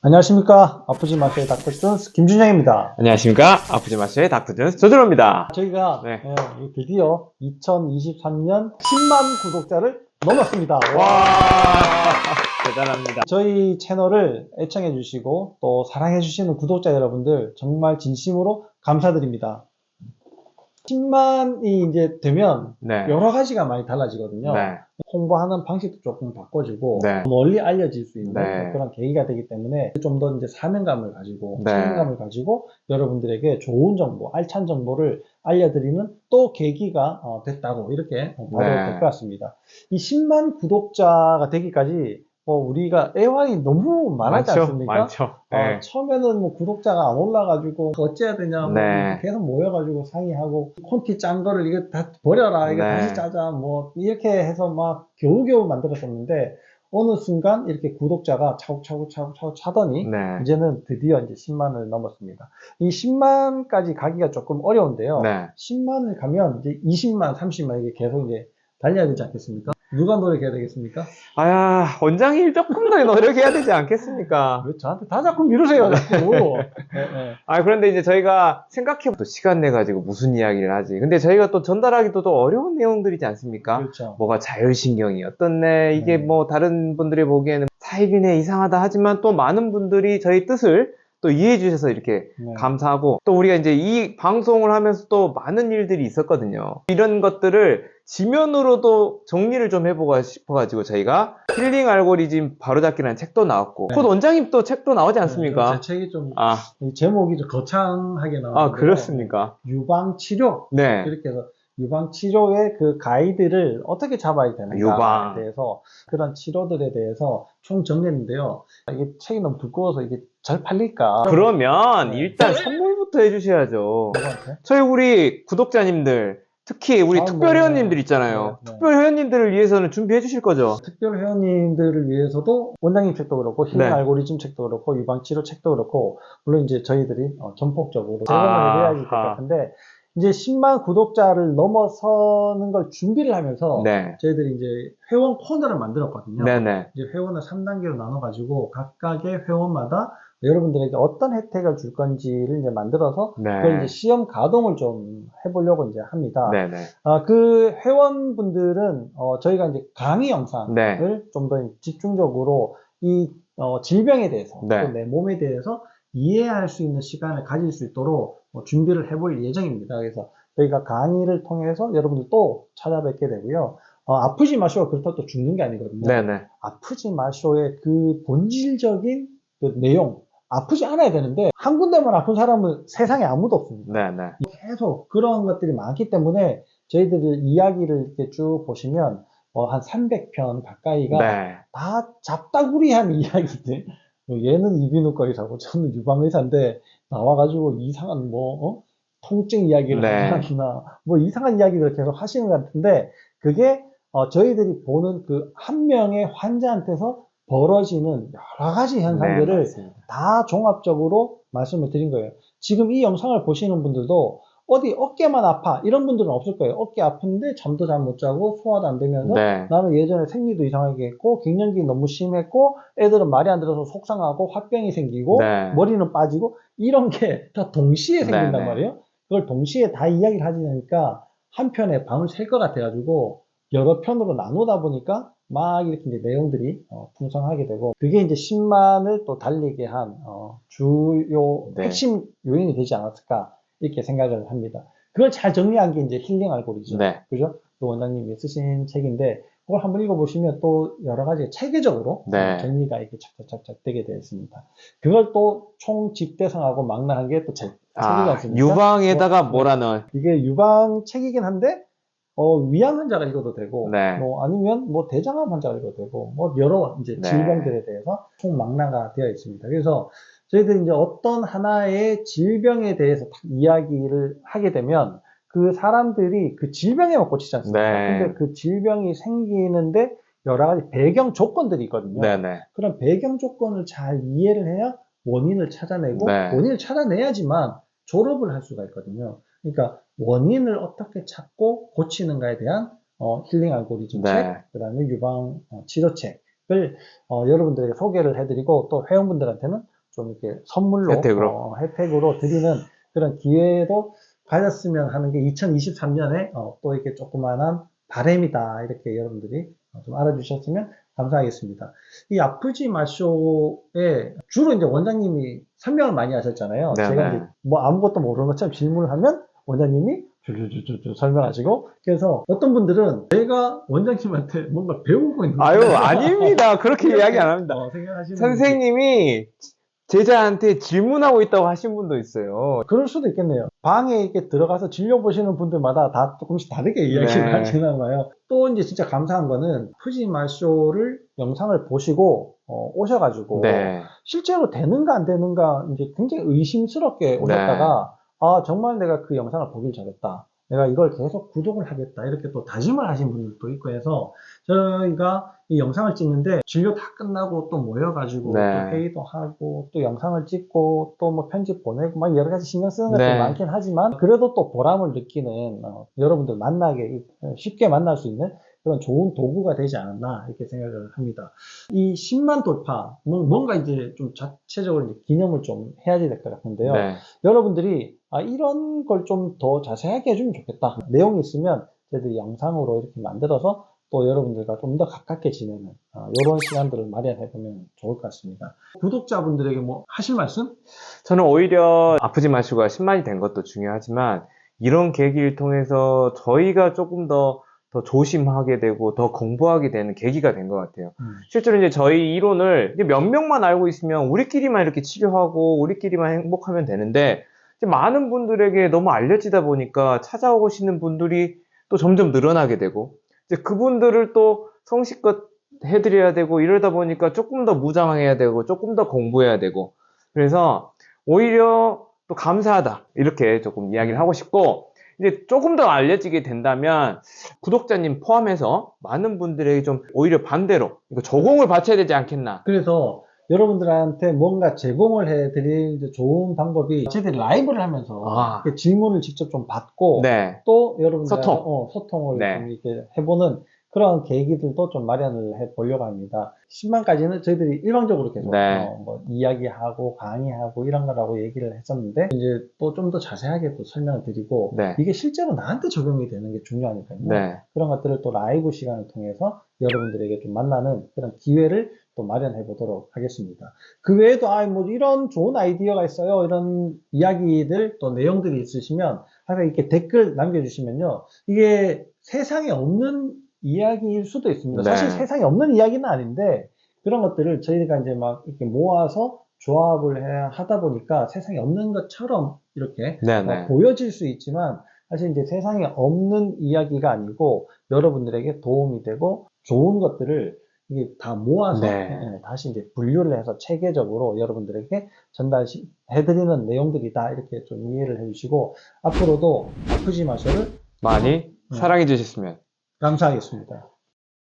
안녕하십니까. 아프지 마세요. 닥터 존스 김준영입니다. 안녕하십니까. 아프지 마세요. 닥터존스 조준호입니다. 저희가 네. 예, 드디어 2023년 10만 구독자를 넘었습니다. 와, 대단합니다. 저희 채널을 애청해 주시고 또 사랑해 주시는 구독자 여러분들 정말 진심으로 감사드립니다. 10만이 이제 되면 네. 여러 가지가 많이 달라지거든요. 네. 홍보하는 방식도 조금 바꿔지고 네. 널리 알려질 수 있는 네. 그런 계기가 되기 때문에 좀 더 이제 사명감을 가지고 네. 책임감을 가지고 여러분들에게 좋은 정보, 알찬 정보를 알려드리는 또 계기가 어, 됐다고 이렇게 어, 봐도 네. 될것 같습니다. 이 10만 구독자가 되기까지 뭐 우리가 애환이 너무 많았지 많죠. 않습니까? 많죠. 어, 네. 처음에는 뭐 구독자가 안 올라가지고 어째야 되냐 뭐 네. 계속 모여가지고 상의하고 콘티 짠 거를 이거 다 버려라 이거 네. 다시 짜자 뭐 이렇게 해서 막 겨우겨우 만들었었는데 어느 순간 이렇게 구독자가 차곡차곡 차곡차곡 차더니 네. 이제는 드디어 이제 10만을 넘었습니다. 이 10만까지 가기가 조금 어려운데요. 네. 10만을 가면 이제 20만, 30만 이게 계속 이제 달려야 되지 않겠습니까? 누가 노력해야 되겠습니까? 아야, 원장님 조금 더 노력해야 되지 않겠습니까? 왜 저한테 다 자꾸 미루세요, 자꾸. 예, 예. 아, 그런데 이제 저희가 생각해도 시간 내 가지고 무슨 이야기를 하지. 근데 저희가 또 전달하기도 또 어려운 내용들이지 않습니까? 그렇죠. 뭐가 자율신경이 어떻네. 이게 네. 뭐 다른 분들이 보기에는 사이비네 이상하다 하지만 또 많은 분들이 저희 뜻을 또 이해해 주셔서 이렇게 네. 감사하고 또 우리가 이제 이 방송을 하면서 또 많은 일들이 있었거든요. 이런 것들을 지면으로도 정리를 좀 해보고 싶어가지고 저희가 힐링 알고리즘 바로잡기라는 책도 나왔고 네. 곧 원장님 또 책도 나오지 않습니까? 제 책이 좀 아, 이 제목이 좀 거창하게 나와요. 아 그렇습니까? 유방 치료 네. 이렇게 해서 유방 치료의 그 가이드를 어떻게 잡아야 되는가에 유방. 대해서 그런 치료들에 대해서 총 정리했는데요. 이게 책이 너무 두꺼워서 이게 잘 팔릴까? 그러면 네. 일단 선물부터 해주셔야죠. 누구한테? 저희 우리 구독자님들 특히 우리 아, 특별 네. 회원님들 있잖아요. 네, 네. 특별 회원님들을 위해서는 준비해 주실 거죠? 특별 회원님들을 위해서도 원장님 책도 그렇고 힐링 네. 알고리즘 책도 그렇고 유방 치료 책도 그렇고 물론 이제 저희들이 어, 전폭적으로 제공을 아하. 해야지 될 것 같은데 이제 10만 구독자를 넘어서는 걸 준비를 하면서 네. 저희들이 이제 회원 코너를 만들었거든요. 네네. 이제 회원을 3단계로 나눠가지고 각각의 회원마다 여러분들에게 어떤 혜택을 줄 건지를 이제 만들어서 그걸 이제 네. 시험 가동을 좀 해보려고 이제 합니다. 네네. 아, 그 회원분들은 어, 저희가 이제 강의 영상을 네. 좀더 집중적으로 이 어, 질병에 대해서 네. 또내 몸에 대해서 이해할 수 있는 시간을 가질 수 있도록 뭐 준비를 해볼 예정입니다. 그래서 저희가 강의를 통해서 여러분들 또 찾아뵙게 되고요. 어, 아프지 마시오 그렇다고 또 죽는 게 아니거든요. 네네. 아프지 마시오의 그 본질적인 그 내용 아프지 않아야 되는데 한 군데만 아픈 사람은 세상에 아무도 없습니다. 네네. 계속 그런 것들이 많기 때문에 저희들이 이야기를 이렇게 쭉 보시면 어, 한 300편 가까이가 네. 다 잡다구리한 이야기들. 뭐 얘는 이비인후과 의사고 저는 유방의사인데 나와가지고 이상한 뭐 어? 통증 이야기를 네. 하나 뭐 이상한 이야기를 계속 하시는 것 같은데 그게 어, 저희들이 보는 그 한 명의 환자한테서 벌어지는 여러 가지 네, 현상들을 맞습니다. 다 종합적으로 말씀을 드린 거예요. 지금 이 영상을 보시는 분들도 어디 어깨만 아파 이런 분들은 없을 거예요. 어깨 아픈데 잠도 잘 못 자고 소화도 안 되면서 네. 나는 예전에 생리도 이상하게 했고 갱년기 너무 심했고 애들은 말이 안 들어서 속상하고 화병이 생기고 네. 머리는 빠지고 이런 게 다 동시에 생긴단 네, 네. 말이에요. 그걸 동시에 다 이야기를 하시니까 한 편에 밤을 샐 것 같아가지고 여러 편으로 나누다 보니까 막 이렇게 이제 내용들이 어, 풍성하게 되고 그게 이제 10만을 또 달리게 한 어, 주요 네. 핵심 요인이 되지 않았을까 이렇게 생각을 합니다. 그걸 잘 정리한 게 이제 힐링 알고리즘. 네. 그죠? 또 원장님이 쓰신 책인데 그걸 한번 읽어보시면 또 여러 가지 체계적으로 네. 정리가 이렇게 착착착착 되게 되어 있습니다. 그걸 또 총 집대성하고 망라한 게 또 책이지 아, 않습니까? 유방에다가 뭐, 뭐라 넣을. 이게 유방 책이긴 한데 어, 위암 환자가 읽어도 되고 네. 뭐 아니면 뭐 대장암 환자가 읽어도 되고 뭐 여러 이제 네. 질병들에 대해서 총 망라가 되어 있습니다. 그래서 저희들이 이제 어떤 하나의 질병에 대해서 딱 이야기를 하게 되면 그 사람들이 그 질병에만 꽂히지 않습니까? 네. 근데 그 질병이 생기는데 여러 가지 배경 조건들이 있거든요. 네네. 그런 배경 조건을 잘 이해를 해야 원인을 찾아내고 네. 원인을 찾아내야지만 졸업을 할 수가 있거든요. 그러니까 원인을 어떻게 찾고 고치는가에 대한 어, 힐링 알고리즘 네. 책, 그다음에 유방 어, 치료책 어, 여러분들에게 소개를 해드리고 또 회원분들한테는 좀 이렇게 선물로 혜택으로. 어, 혜택으로 드리는 그런 기회도 가졌으면 하는 게 2023년에 또 이렇게 조그만한 바램이다 이렇게 여러분들이 어, 좀 알아주셨으면 감사하겠습니다. 이 아프지 마쇼에 주로 이제 원장님이 설명을 많이 하셨잖아요. 네, 제가 네. 뭐 아무것도 모르는 것처럼 질문을 하면 원장님이 줄줄줄줄 설명하시고 그래서 어떤 분들은 내가 원장님한테 뭔가 배우고 있는 아유. 아닙니다. 그렇게 이야기 안 합니다. 어, 선생님이 제자한테 질문하고 있다고 하신 분도 있어요. 그럴 수도 있겠네요. 방에 이렇게 들어가서 진료 보시는 분들마다 다 조금씩 다르게 이야기를 네. 하시나 봐요. 또 이제 진짜 감사한 거는 푸지마쇼를 영상을 보시고 어, 오셔가지고 네. 실제로 되는가 안 되는가 이제 굉장히 의심스럽게 네. 오셨다가 아 정말 내가 그 영상을 보길 잘했다. 내가 이걸 계속 구독을 하겠다. 이렇게 또 다짐을 하신 분들도 있고 해서 저희가 이 영상을 찍는데 진료 다 끝나고 또 모여가지고 네. 또 회의도 하고 또 영상을 찍고 또 뭐 편집 보내고 막 여러 가지 신경 쓰는 것들이 네. 많긴 하지만 그래도 또 보람을 느끼는 어, 여러분들 만나게 쉽게 만날 수 있는 그런 좋은 도구가 되지 않았나 이렇게 생각을 합니다. 이 10만 돌파 뭐- 뭔가 이제 좀 자체적으로 이제 기념을 좀 해야 될 것 같은데요. 네. 여러분들이 아, 이런 걸 좀 더 자세하게 해주면 좋겠다. 내용이 있으면 저희들이 영상으로 이렇게 만들어서 또 여러분들과 좀 더 가깝게 지내는 이런 시간들을 마련해 보면 좋을 것 같습니다. 구독자분들에게 뭐 하실 말씀? 저는 오히려 아프지 마시고가 10만이 된 것도 중요하지만 이런 계기를 통해서 저희가 조금 더, 더 조심하게 되고 더 공부하게 되는 계기가 된 것 같아요. 음. 실제로 이제 저희 이론을 몇 명만 알고 있으면 우리끼리만 이렇게 치료하고 우리끼리만 행복하면 되는데 많은 분들에게 너무 알려지다 보니까 찾아오시는 분들이 또 점점 늘어나게 되고 이제 그분들을 또 성실껏 해드려야 되고 이러다 보니까 조금 더 무장해야 되고 조금 더 공부해야 되고. 그래서 오히려 또 감사하다. 이렇게 조금 이야기를 하고 싶고 이제 조금 더 알려지게 된다면 구독자님 포함해서 많은 분들에게 좀 오히려 반대로 이거 조공을 바쳐야 되지 않겠나. 그래서 여러분들한테 뭔가 제공을 해드릴 좋은 방법이 저희들이 라이브를 하면서 아. 질문을 직접 좀 받고 네 또 여러분들 소통. 어, 소통을 네. 좀 이렇게 해보는 그런 계기들도 좀 마련을 해 보려고 합니다. 10만까지는 저희들이 일방적으로 계속 네. 어, 뭐 이야기하고 강의하고 이런 거라고 얘기를 했었는데 이제 또 좀 더 자세하게 또 설명을 드리고 네. 이게 실제로 나한테 적용이 되는 게 중요하니까요. 네. 그런 것들을 또 라이브 시간을 통해서 여러분들에게 좀 만나는 그런 기회를 또 마련해 보도록 하겠습니다. 그 외에도 아, 뭐 이런 좋은 아이디어가 있어요. 이런 이야기들 또 내용들이 있으시면 항상 이렇게 댓글 남겨주시면요. 이게 세상에 없는 이야기일 수도 있습니다. 네. 사실 세상에 없는 이야기는 아닌데 그런 것들을 저희가 이제 막 이렇게 모아서 조합을 해- 하다 보니까 세상에 없는 것처럼 이렇게 네, 어, 네. 보여질 수 있지만 사실 이제 세상에 없는 이야기가 아니고 여러분들에게 도움이 되고 좋은 것들을 이게 다 모아서 네. 예, 다시 이제 분류를 해서 체계적으로 여러분들에게 전달해드리는 내용들이 다 이렇게 좀 이해를 해주시고 앞으로도 아프지 마셔를 많이 네. 사랑해 주셨으면 감사하겠습니다.